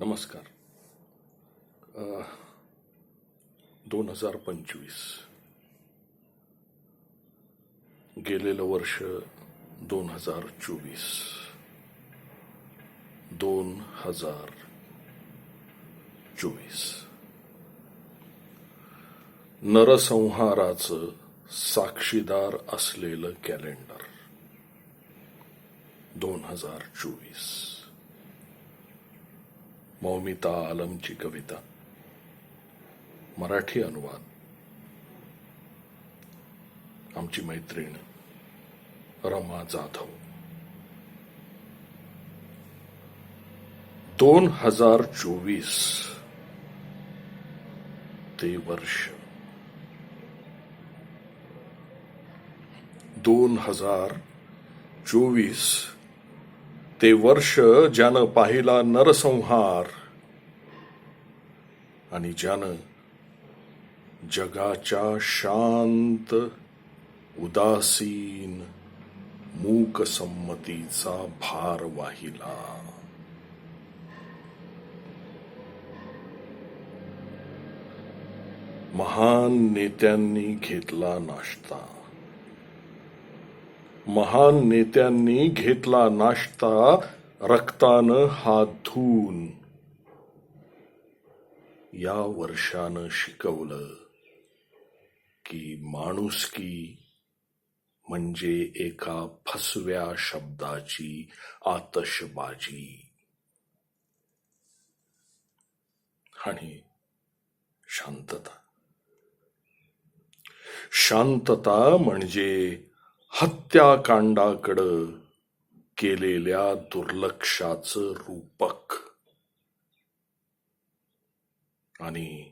नमस्कार. दोन हजार पंचवीस. गेलेलं वर्ष दोन हजार चोवीस. दोन हजार चोवीस. नरसंहाराचं साक्षीदार असलेलं कॅलेंडर. दोन हजार चोवीस. मौमिता आलमची कविता. मराठी अनुवाद. आमची मैत्रीण रमा जाधव. दोन हजार चोवीस ते वर्ष. दोन हजार चोवीस ते वर्ष ज्यानं पाहिला नरसंहार. आणि ज्यानं जगाच्या शांत उदासीन मूक संमतीचा भार वाहिला. महान नेत्यांनी घेतला नाश्ता. महान नेत्यांनी घेतला नाश्ता रक्तानं हात धुवून या वर्षानं शिकवलं की माणुसकी म्हणजे एका फसव्या शब्दाची आतषबाजी. आणि शांतता. शांतता म्हणजे हत्याकांडाकडं केलेल्या दुर्लक्षाचं रूपक. आणि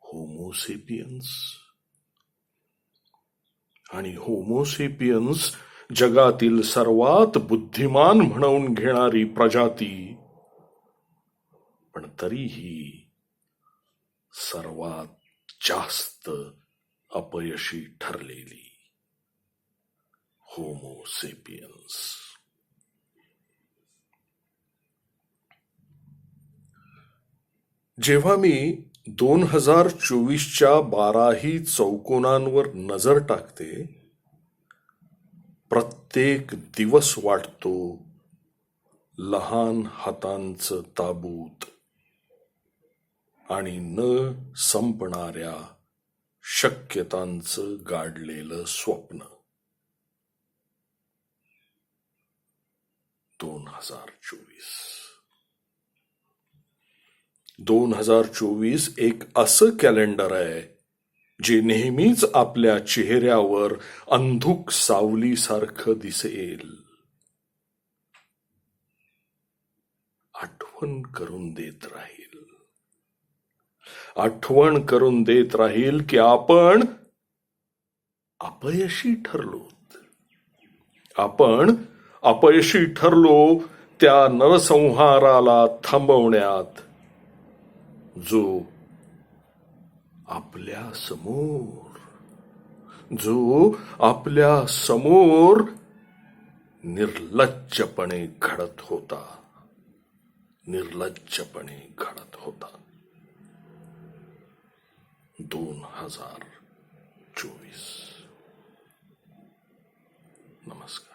होमोसेपियन्स आणि होमोसेपियन्स जगातील सर्वात बुद्धिमान म्हणून घेणारी प्रजाती. पण तरीही सर्वात जास्त अपयशी ठरलेली. होमोसेपियन्स जेव्हा मी दोन हजार चोवीसच्या बाराही चौकोनांवर नजर टाकते प्रत्येक दिवस वाटतो लहान हातांचं ताबूत आणि न संपणाऱ्या शक्यतांचं गाडलेलं स्वप्न. दोन हजार चोवीस. दोन हजार चोवीस एक असं कॅलेंडर आहे जे नेहमीच आपल्या चेहऱ्यावर अंधुक सावलीसारखं दिसेल. आठवण करून देत राहील. आठवण करून देत राहील की आपण अपयशी ठरलो आपण अपयशी ठरलो त्या नरसंहाराला थांबवण्यात. जो आपल्यासमोर जो आपल्यासमोर निर्लज्जपणे घडत होता निर्लज्जपणे घडत होता. दोन हजार चोवीस. नमस्कार.